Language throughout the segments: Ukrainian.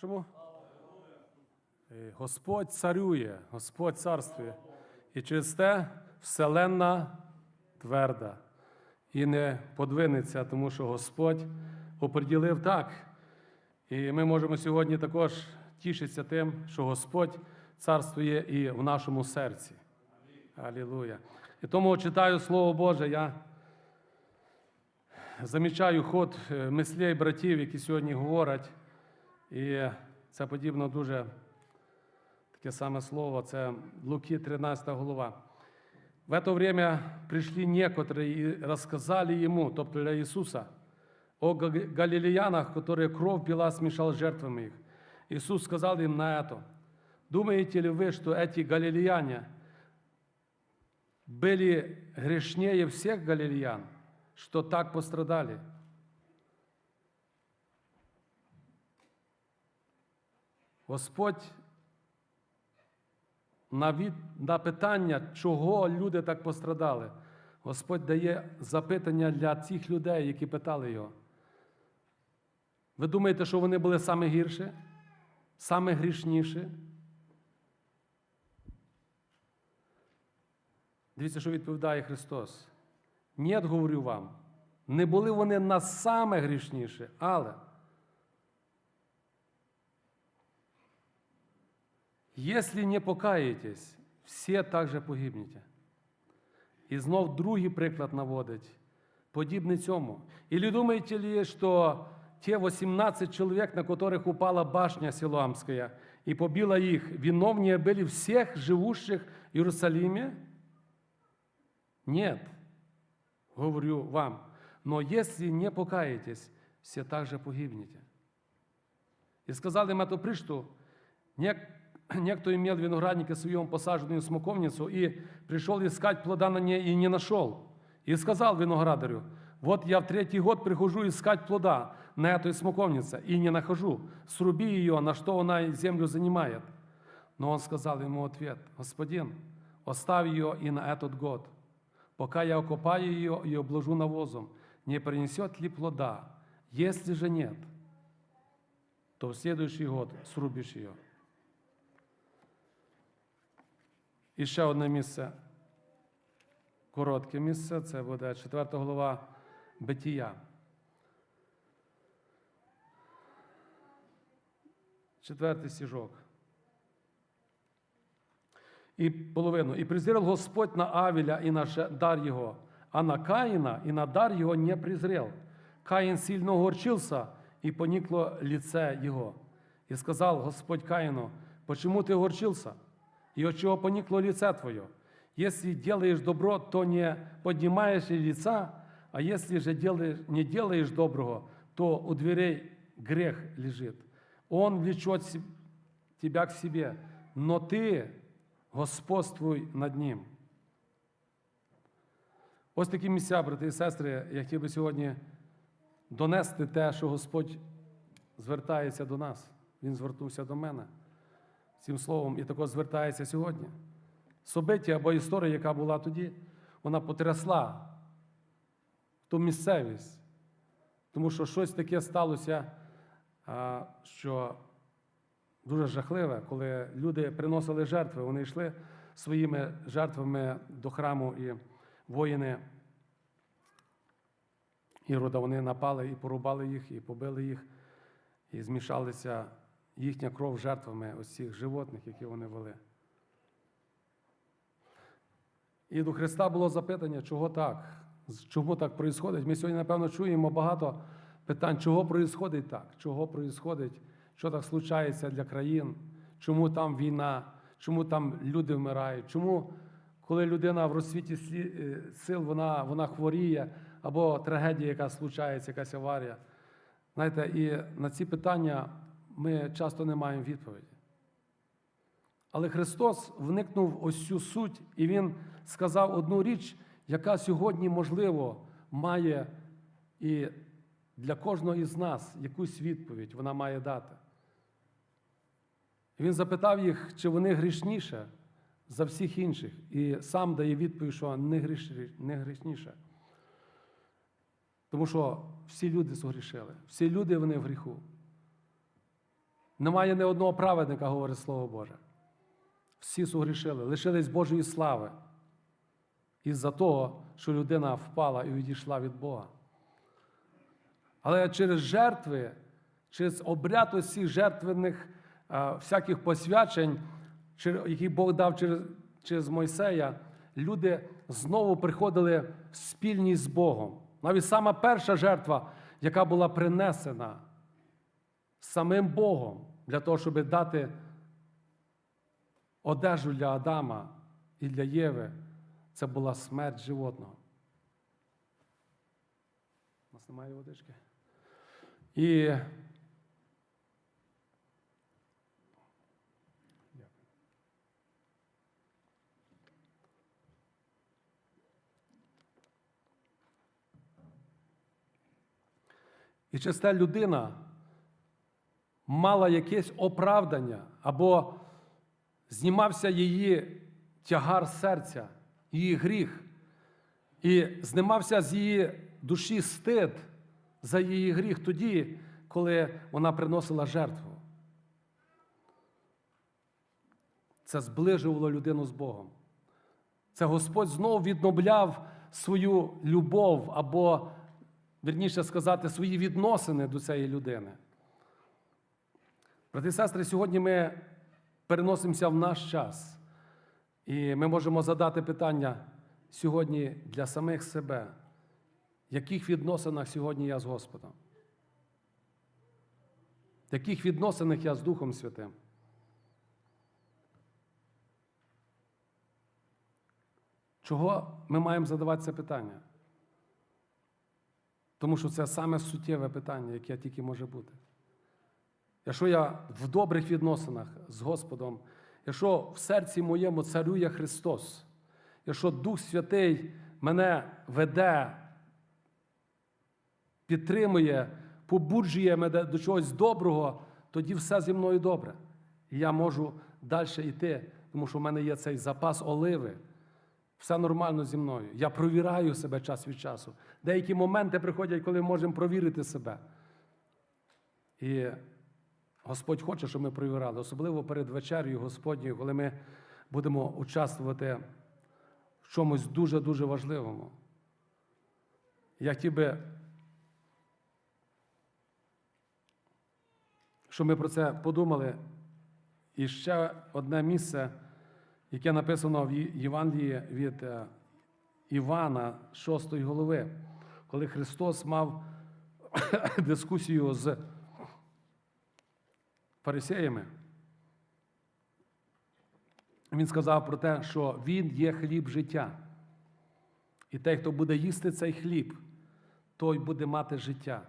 Чому? Е, Господь царює, Господь царствує. І через те вселенна тверда і не подвинеться, тому що Господь оприділив так. І ми можемо сьогодні також тішитися тим, що Господь царствує і в нашому серці. Алілуя. І тому читаю Слово Боже, я замічаю ход е, мислей братів, які сьогодні говорять. І це подібно дуже таке саме слово, це Луки 13 голова. В это время пришли некоторые и рассказали ему, тобто для Иисуса, о га- галилеянах, которые кровь пила, смешал жертвами их. Иисус сказал им на это, думаете ли вы, что эти галилеяне были грешнее всех галилеян, что так пострадали? Господь на, питання, чого люди так пострадали, Господь дає запитання для тих людей, які питали його. Ви думаєте, що вони були саме гірші, саме грішніші? Дивіться, що відповідає Христос. Ні, говорю вам, не були вони на саме грішніші, але Если не покаєтесь, всі також погибнете. І знов другий приклад наводить, подібний цьому. Или думаете ли, что те 18 человек, на которых упала башня Силуамская и побила их, виновнее были всех живущих в Иерусалиме? Нет, говорю вам. Но если не покаетесь, все также погибнете. И сказал им эту притчу, «Нек- некто имел в винограднике своем посаженную смоковницу и пришел искать плода на ней и не нашел. И сказал виноградарю, вот я в третий год прихожу искать плода на этой смоковнице и не нахожу. Сруби ее, на что она землю занимает. Но он сказал ему ответ, господин, оставь ее и на этот год. Пока я окопаю ее и обложу навозом, не принесет ли плода? Если же нет, то в следующий год срубишь ее. І ще одне місце, коротке місце, це буде 4 голова Битія. Четвертий стіжок. І половину. І презрел Господь на Авеля і на дар його, а на Каїна і на дар його не презрел. Каїн сильно огорчился, і поникло лице його. І сказав Господь Каїну, почему ты огорчился? И от чего поникло лице твое? Если делаешь добро, то не поднимаешь и лица, а если же делаешь, не делаешь доброго, то у дверей грех лежит. Он влечет тебя к себе, но ты господствуй над ним. Ось такі місця, брати і сестри, я хотів би сьогодні донести те, що Господь звертається до нас. Він звернувся до мене цим словом і також звертається сьогодні. Собиття або історія, яка була тоді, вона потрясла ту місцевість, тому що щось таке сталося, що дуже жахливе, коли люди приносили жертви, вони йшли своїми жертвами до храму, і воїни Ірода, вони напали і порубали їх, і побили їх, і змішалися їхня кров жертвами ось цих животних, які вони вели. І до Христа було запитання, чого так? Чому так відбувається? Ми сьогодні, напевно, чуємо багато питань, чого відбувається так, чого відбувається, що так случається для країн, чому там війна, чому там люди вмирають, чому, коли людина в розсвіті е, сил, вона, вона хворіє, або трагедія, яка случається, якась аварія. Знаєте, і на ці питання ми часто не маємо відповіді. Але Христос вникнув ось цю суть, і Він сказав одну річ, яка сьогодні, можливо, має і для кожного із нас якусь відповідь вона має дати. Він запитав їх, чи вони грішніше за всіх інших, і сам дає відповідь, що не, не грішніше. Тому що всі люди згрішили, всі люди вони в гріху. Немає ні одного праведника, говорить Слово Боже. Всі сугрішили, лишились Божої слави. Із-за того, що людина впала і відійшла від Бога. Але через жертви, через обряд усіх жертвених всяких посвячень, які Бог дав через, через Мойсея, люди знову приходили в спільність з Богом. Навіть сама перша жертва, яка була принесена самим Богом для того, щоб дати одежу для Адама і для Єви, це була смерть животного. У нас немає водички. І І через людина мала якесь оправдання або знімався її тягар серця, її гріх, і знімався з її душі стид за її гріх тоді, коли вона приносила жертву. Це зближувало людину з Богом. Це Господь знову відновляв свою любов або, вірніше сказати, свої відносини до цієї людини. Брати і сестри, сьогодні ми переносимося в наш час. І ми можемо задати питання сьогодні для самих себе, в яких відносинах сьогодні я з Господом? В яких відносинах я з Духом Святим? Чого ми маємо задавати це питання? Тому що це саме суттєве питання, яке тільки може бути. Якщо я в добрих відносинах з Господом, якщо в серці моєму царює Христос, якщо Дух Святий мене веде, підтримує, побуджує мене до чогось доброго, тоді все зі мною добре. І я можу далі йти, тому що в мене є цей запас оливи. Все нормально зі мною. Я провіряю себе час від часу. Деякі моменти приходять, коли ми можемо провірити себе. І Господь хоче, щоб ми провіряли, особливо перед вечерею Господньою, коли ми будемо участвувати в чомусь дуже-дуже важливому. Я хотів би, щоб ми про це подумали. І ще одне місце, яке написано в Євангелії від е, Івана, 6 голови, коли Христос мав дискусію з фарисеями. Він сказав про те, що Він є хліб життя. І той, хто буде їсти цей хліб, той буде мати життя.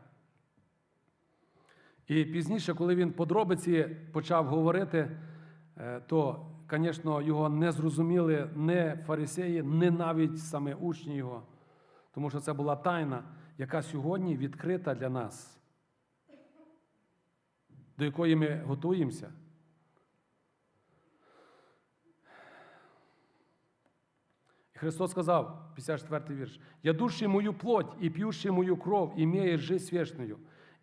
І пізніше, коли він подробиці почав говорити, е, то, звісно, його не зрозуміли не фарисеї, не навіть саме учні його, тому що це була тайна, яка сьогодні відкрита для нас до якої ми готуємося. І Христос сказав, 54 й вірш, «Ядущий мою плоть и пьющий мою кров имеет жизнь вечную,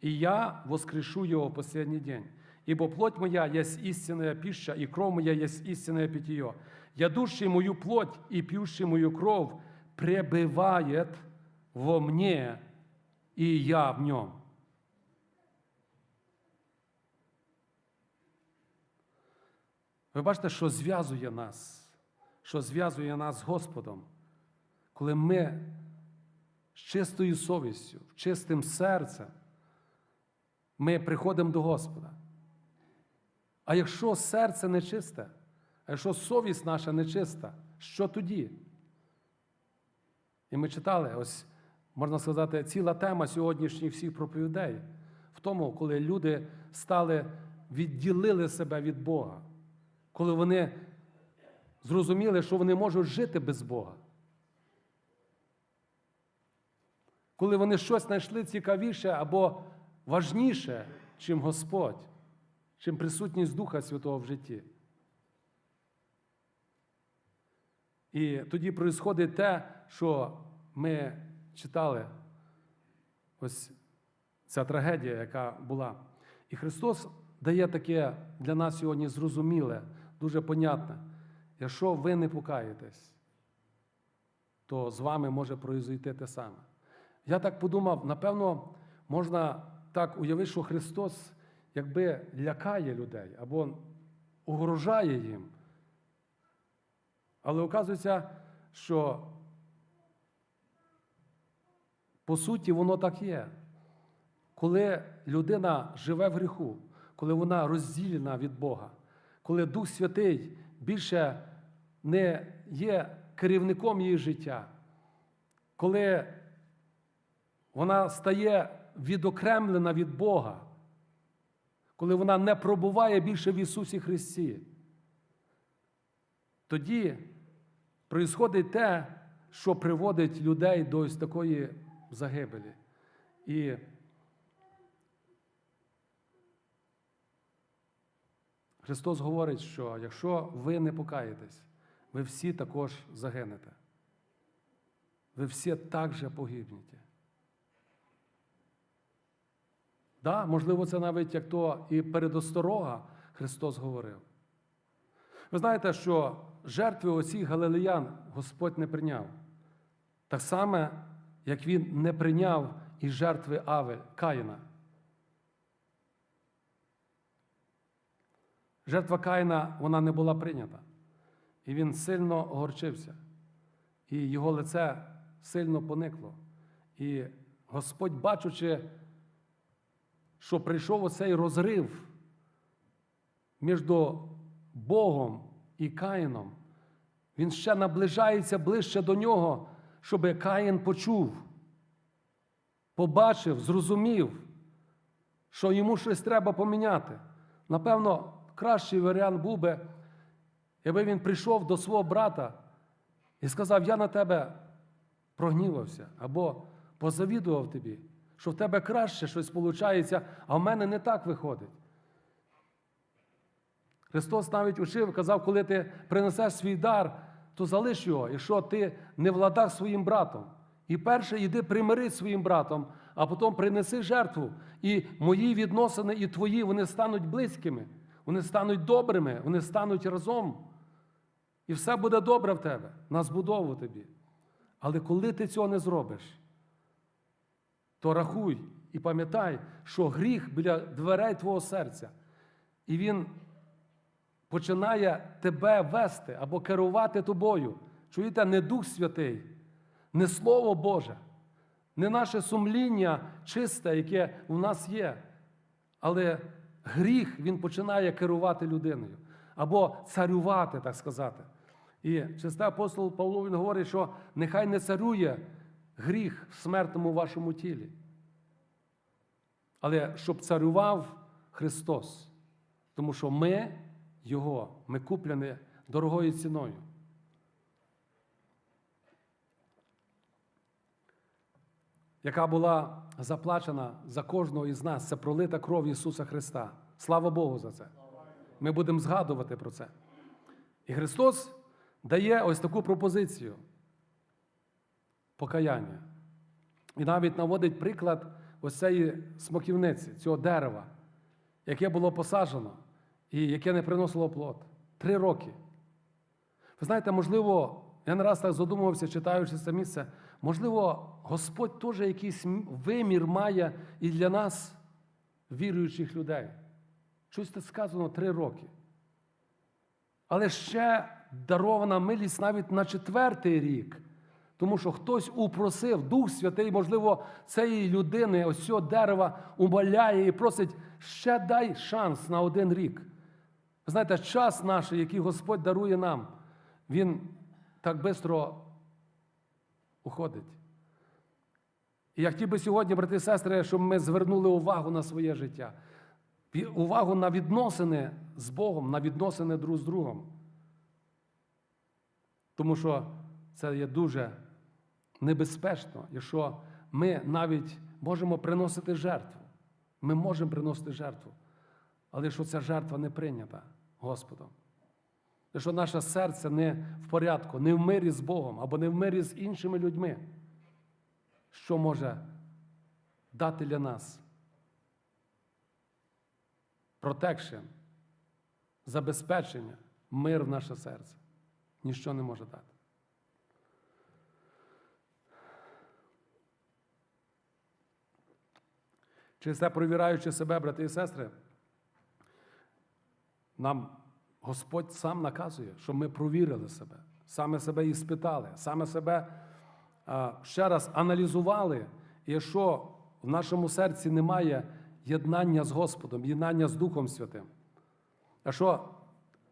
и я воскрешу его в последний день. Ибо плоть моя есть истинная пища, и кров моя есть истинное питье. Ядущий мою плоть и пьющий мою кров пребывает во мне, и я в нем». Ви бачите, що зв'язує нас, що зв'язує нас з Господом, коли ми з чистою совістю, чистим серцем, ми приходимо до Господа. А якщо серце нечисте, а якщо совість наша нечиста, що тоді? І ми читали, ось, можна сказати, ціла тема сьогоднішніх всіх проповідей в тому, коли люди стали, відділили себе від Бога коли вони зрозуміли, що вони можуть жити без Бога. Коли вони щось знайшли цікавіше або важніше, чим Господь, чим присутність Духа Святого в житті. І тоді відбувається те, що ми читали, ось ця трагедія, яка була. І Христос дає таке для нас сьогодні зрозуміле, дуже понятне. Якщо ви не покаєтесь, то з вами може произойти те саме. Я так подумав, напевно, можна так уявити, що Христос якби лякає людей або угрожає їм. Але оказується, що по суті воно так є. Коли людина живе в гріху, коли вона розділена від Бога, коли Дух Святий більше не є керівником її життя, коли вона стає відокремлена від Бога, коли вона не пробуває більше в Ісусі Христі, тоді происходить те, що приводить людей до ось такої загибелі. І Христос говорить, що якщо ви не покаєтесь, ви всі також загинете. Ви всі також погибнете. Да, можливо, це навіть як то і передосторога Христос говорив. Ви знаєте, що жертви оцих галилеян Господь не прийняв. Так само, як Він не прийняв і жертви Авель Каїна. Жертва Каїна вона не була прийнята. І він сильно огорчився. І його лице сильно поникло. І Господь, бачучи, що прийшов оцей розрив між Богом і Каїном, він ще наближається ближче до нього, щоб Каїн почув, побачив, зрозумів, що йому щось треба поміняти. Напевно, кращий варіант був би, якби він прийшов до свого брата і сказав: Я на тебе прогнівався або позавідував тобі, що в тебе краще щось виходить, а в мене не так виходить. Христос навіть учив, казав, коли ти принесеш свій дар, то залиш його, якщо ти не владах своїм братом. І перше йди примирись зі своїм братом, а потім принеси жертву. І мої відносини, і твої, вони стануть близькими, вони стануть добрими, вони стануть разом. І все буде добре в тебе, на збудову тобі. Але коли ти цього не зробиш, то рахуй і пам'ятай, що гріх біля дверей твого серця, і він починає тебе вести або керувати тобою. Чуєте, не Дух Святий, не Слово Боже, не наше сумління чисте, яке у нас є. Але гріх він починає керувати людиною або царювати, так сказати. І чистий апостол Павло він говорить, що нехай не царює гріх в смертному вашому тілі. Але щоб царював Христос, тому що ми Його, ми куплені дорогою ціною. Яка була заплачена за кожного із нас, це пролита кров Ісуса Христа. Слава Богу за це. Ми будемо згадувати про це. І Христос дає ось таку пропозицію покаяння. І навіть наводить приклад ось цієї смоківниці, цього дерева, яке було посаджено і яке не приносило плод. Три роки. Ви знаєте, можливо, я не раз так задумувався, читаючи це місце, можливо, Господь теж якийсь вимір має і для нас, віруючих людей. Щось тут сказано три роки. Але ще дарована милість навіть на четвертий рік. Тому що хтось упросив, Дух Святий, можливо, цієї людини, ось цього дерева умоляє і просить, ще дай шанс на один рік. Ви знаєте, час наш, який Господь дарує нам, він так швидко уходить. І я хотів би сьогодні, брати і сестри, щоб ми звернули увагу на своє життя, увагу на відносини з Богом, на відносини друг з другом. Тому що це є дуже небезпечно, якщо ми навіть можемо приносити жертву. Ми можемо приносити жертву. Але якщо ця жертва не прийнята Господом, якщо наше серце не в порядку, не в мирі з Богом або не в мирі з іншими людьми, що може дати для нас протекшн, забезпечення, мир в наше серце. Ніщо не може дати. Через те, провіраючи себе, брати і сестри, нам Господь сам наказує, щоб ми провірили себе, саме себе і спитали, саме себе ще раз аналізували, і якщо в нашому серці немає єднання з Господом, єднання з Духом Святим, якщо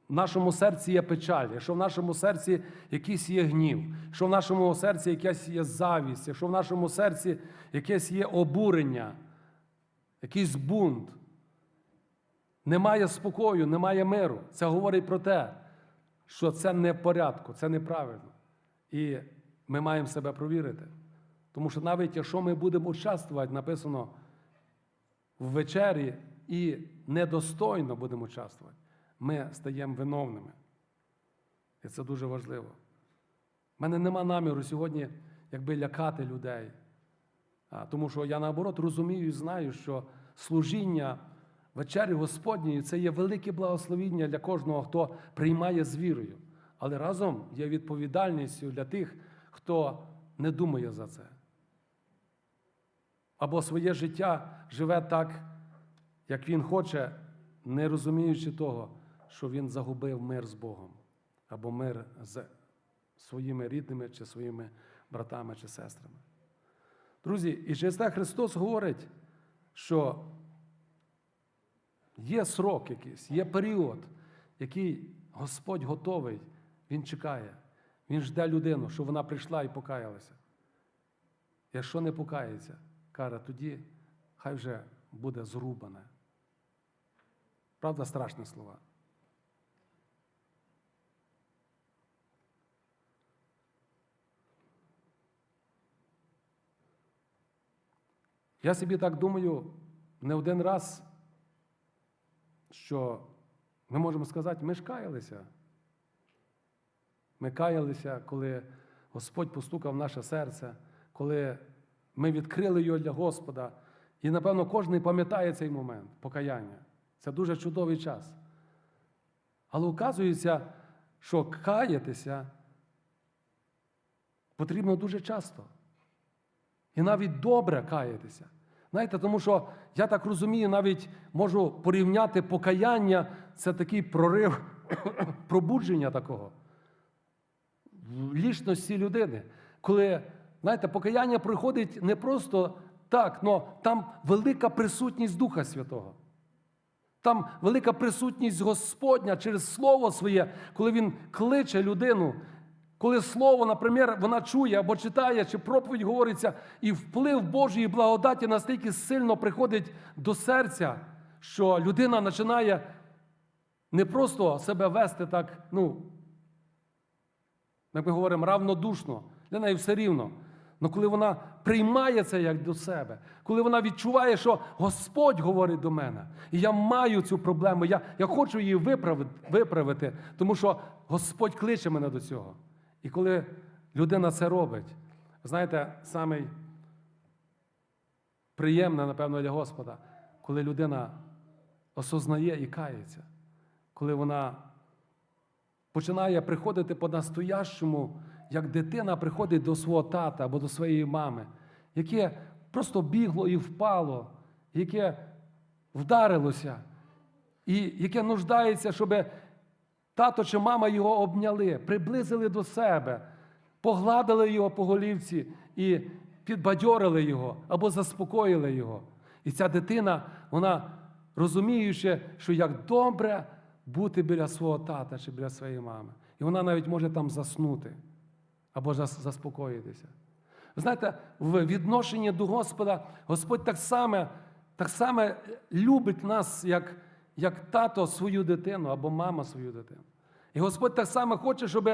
в нашому серці є печаль, якщо в нашому серці якийсь є гнів, якщо в нашому серці якась є завість, якщо в нашому серці якесь є обурення, якийсь бунт, немає спокою, немає миру. Це говорить про те, що це не в порядку, це неправильно. І ми маємо себе провірити. Тому що навіть якщо ми будемо участвувати, написано в вечері і недостойно будемо участвувати, ми стаємо виновними. І це дуже важливо. У мене нема наміру сьогодні якби лякати людей. Тому що я наоборот розумію і знаю, що служіння вечері Господньої це є велике благословіння для кожного, хто приймає з вірою. Але разом є відповідальністю для тих, хто не думає за це. Або своє життя живе так, як він хоче, не розуміючи того, що він загубив мир з Богом, або мир з своїми рідними чи своїми братами чи сестрами. Друзі, і Христос говорить, що є срок якийсь, є період, який Господь готовий, Він чекає. Він жде людину, щоб вона прийшла і покаялася. Якщо не покається, каже, тоді хай вже буде зрубане. Правда, страшні слова. Я собі так думаю не один раз, що ми можемо сказати, ми ж каялися. Ми каялися, коли Господь постукав в наше серце, коли ми відкрили його для Господа. І, напевно, кожен пам'ятає цей момент покаяння. Це дуже чудовий час. Але оказується, що каятися потрібно дуже часто. І навіть добре каятися. Знаєте, тому що я так розумію, навіть можу порівняти покаяння це такий прорив пробудження такого в лічності людини. Коли, знаєте, покаяння приходить не просто так, але там велика присутність Духа Святого. Там велика присутність Господня через Слово своє, коли Він кличе людину, коли Слово, наприклад, вона чує або читає, чи проповідь говориться, і вплив Божої благодаті настільки сильно приходить до серця, що людина починає не просто себе вести так, ну, як ми говоримо, равнодушно, для неї все рівно. Але коли вона приймає це як до себе, коли вона відчуває, що Господь говорить до мене, і я маю цю проблему, я я хочу її виправити, виправити, тому що Господь кличе мене до цього. І коли людина це робить, знаєте, самий приємне, напевно, для Господа, коли людина осознає і кається, коли вона починає приходити по-настоящому, як дитина приходить до свого тата або до своєї мами, яке просто бігло і впало, яке вдарилося, і яке нуждається, щоб тато чи мама його обняли, приблизили до себе, погладили його по голівці і підбадьорили його або заспокоїли його. І ця дитина, вона розуміючи, що як добре бути біля свого тата чи біля своєї мами. І вона навіть може там заснути або заспокоїтися. Ви знаєте, в відношенні до Господа Господь так само так само любить нас, як як тато свою дитину або мама свою дитину. І Господь так само хоче, щоб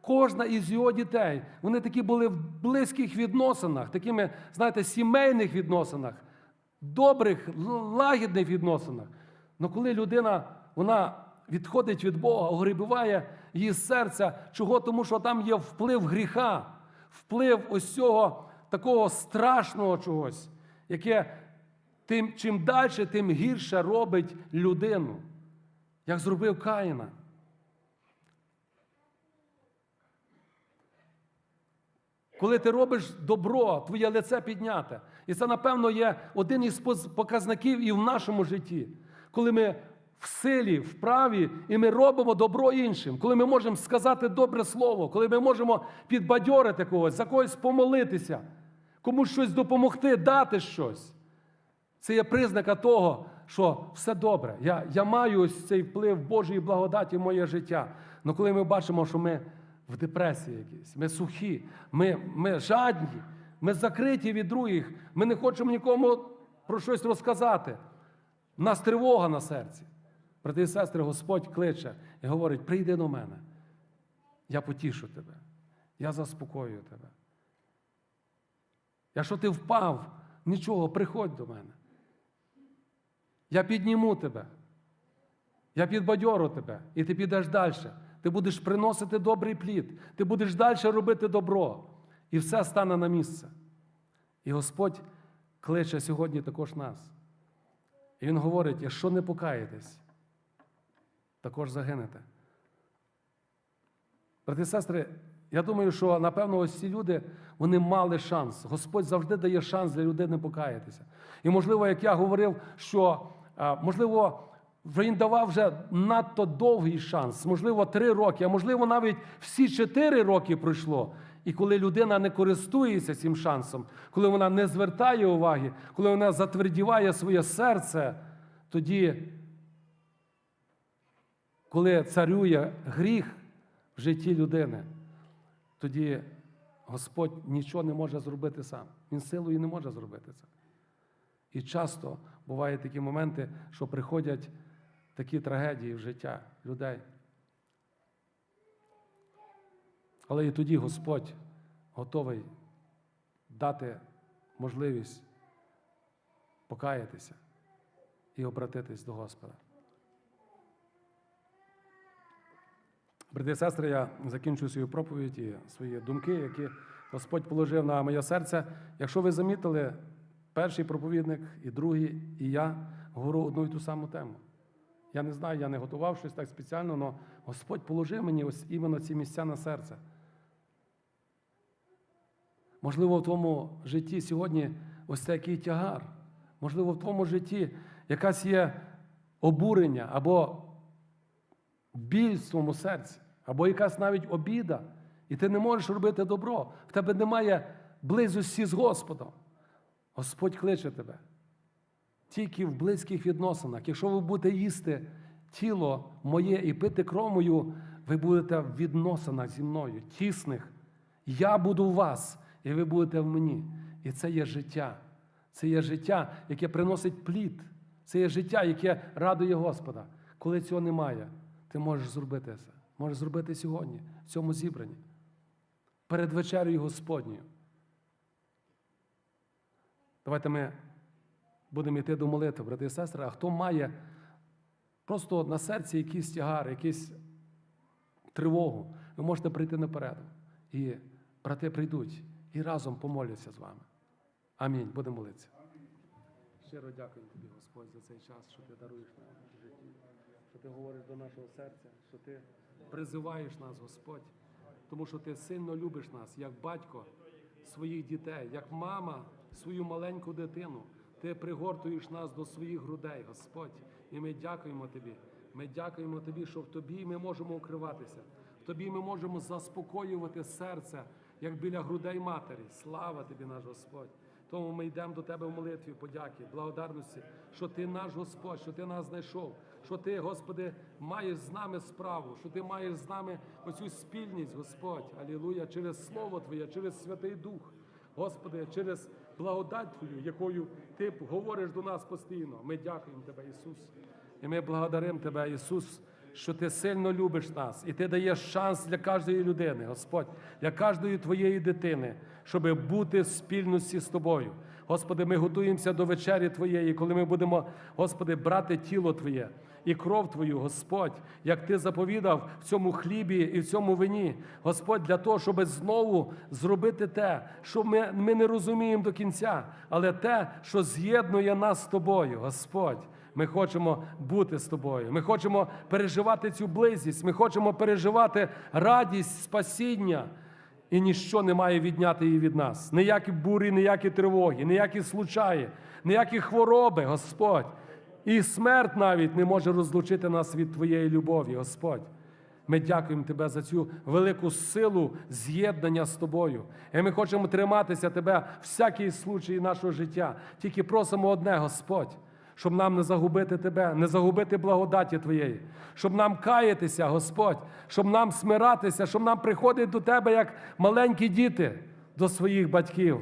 кожна із його дітей, вони такі були в близьких відносинах, такими, знаєте, сімейних відносинах, добрих, лагідних відносинах. Але коли людина вона відходить від Бога, огрібуває її серця, чого? Тому що там є вплив гріха, вплив ось цього такого страшного чогось, яке тим, чим далі, тим гірше робить людину, як зробив Каїна. Коли ти робиш добро, твоє лице підняте. І це, напевно, є один із показників і в нашому житті. Коли ми в силі, в праві, і ми робимо добро іншим, коли ми можемо сказати добре слово, коли ми можемо підбадьорити когось, за когось помолитися, комусь щось допомогти, дати щось. Це є признака того, що все добре. Я, я маю ось цей вплив Божої благодаті в моє життя. Але коли ми бачимо, що ми в депресії якійсь, ми сухі, ми, ми жадні, ми закриті від других, ми не хочемо нікому про щось розказати. У нас тривога на серці. Брати і сестри, Господь кличе і говорить: прийди до мене. Я потішу тебе, я заспокоюю тебе. Якщо ти впав, нічого, приходь до мене. Я підніму тебе. Я підбадьору тебе, і ти підеш далі. Ти будеш приносити добрий плід, ти будеш далі робити добро, і все стане на місце. І Господь кличе сьогодні також нас. І Він говорить: якщо не покаєтесь, також загинете. Брати і сестри, я думаю, що напевно ось ці люди вони мали шанс. Господь завжди дає шанс для людей не покаятися. І можливо, як я говорив, що можливо. Він давав вже надто довгий шанс, можливо, три роки, а можливо, навіть всі чотири роки пройшло. І коли людина не користується цим шансом, коли вона не звертає уваги, коли вона затвердіває своє серце, тоді, коли царює гріх в житті людини, тоді Господь нічого не може зробити сам. Він силою не може зробити це. І часто бувають такі моменти, що приходять такі трагедії в життя людей. Але і тоді Господь готовий дати можливість покаятися і обратитись до Господа. Брати і сестри, я закінчую свою проповідь і свої думки, які Господь положив на моє серце. Якщо ви замітили, перший проповідник і другий, і я говорю одну і ту саму тему. Я не знаю, я не готував щось так спеціально, але Господь положив мені ось іменно ці місця на серце. Можливо, в твоєму житті сьогодні ось такий тягар. Можливо, в твоєму житті якась є обурення або біль в своєму серці, або якась навіть обіда, і ти не можеш робити добро. В тебе немає близості з Господом. Господь кличе тебе. Тільки в близьких відносинах. Якщо ви будете їсти тіло моє і пити кров мою, ви будете в відносинах зі мною, тісних. Я буду у вас, і ви будете в мені. І це є життя. Це є життя, яке приносить плід. Це є життя, яке радує Господа. Коли цього немає, ти можеш зробити це. Можеш зробити сьогодні, в цьому зібранні. Перед вечерею Господньою. Давайте ми будемо йти до молитви, брати і сестри. А хто має просто на серці якийсь тягар, якийсь тривогу, ви можете прийти наперед. І брати прийдуть і разом помоляться з вами. Амінь. Будемо молитися. Щиро дякую тобі, Господь, за цей час, що ти даруєш нам в житті, що ти говориш до нашого серця, що ти призиваєш нас, Господь, тому що ти сильно любиш нас, як батько своїх дітей, як мама свою маленьку дитину. Ти пригортуєш нас до своїх грудей, Господь. І ми дякуємо Тобі. Ми дякуємо Тобі, що в Тобі ми можемо укриватися. В Тобі ми можемо заспокоювати серце, як біля грудей матері. Слава Тобі, наш Господь. Тому ми йдемо до Тебе в молитві, подяки, благодарності, що Ти наш Господь, що Ти нас знайшов, що Ти, Господи, маєш з нами справу, що Ти маєш з нами оцю спільність, Господь. Алілуя, через Слово Твоє, через Святий Дух. Господи, через благодать Твою, якою Ти говориш до нас постійно. Ми дякуємо Тебе, Ісус. І ми благодаримо Тебе, Ісус, що Ти сильно любиш нас, і Ти даєш шанс для кожної людини, Господь, для кожної Твоєї дитини, щоб бути в спільності з Тобою. Господи, ми готуємося до вечері Твоєї, коли ми будемо, Господи, брати тіло Твоє і кров Твою, Господь, як Ти заповідав в цьому хлібі і в цьому вині, Господь, для того, щоб знову зробити те, що ми, ми не розуміємо до кінця, але те, що з'єднує нас з Тобою, Господь. Ми хочемо бути з тобою. Ми хочемо переживати цю близість. Ми хочемо переживати радість спасіння. І ніщо не має відняти її від нас. Ніякі бурі, ніякі тривоги, ніякі случаї, ніякі хвороби, Господь. І смерть навіть не може розлучити нас від Твоєї любові, Господь. Ми дякуємо Тебе за цю велику силу з'єднання з тобою. І ми хочемо триматися Тебе всякий случай нашого життя. Тільки просимо одне, Господь, щоб нам не загубити Тебе, не загубити благодаті Твоєї, щоб нам каятися, Господь, щоб нам смиратися, щоб нам приходити до Тебе як маленькі діти до своїх батьків.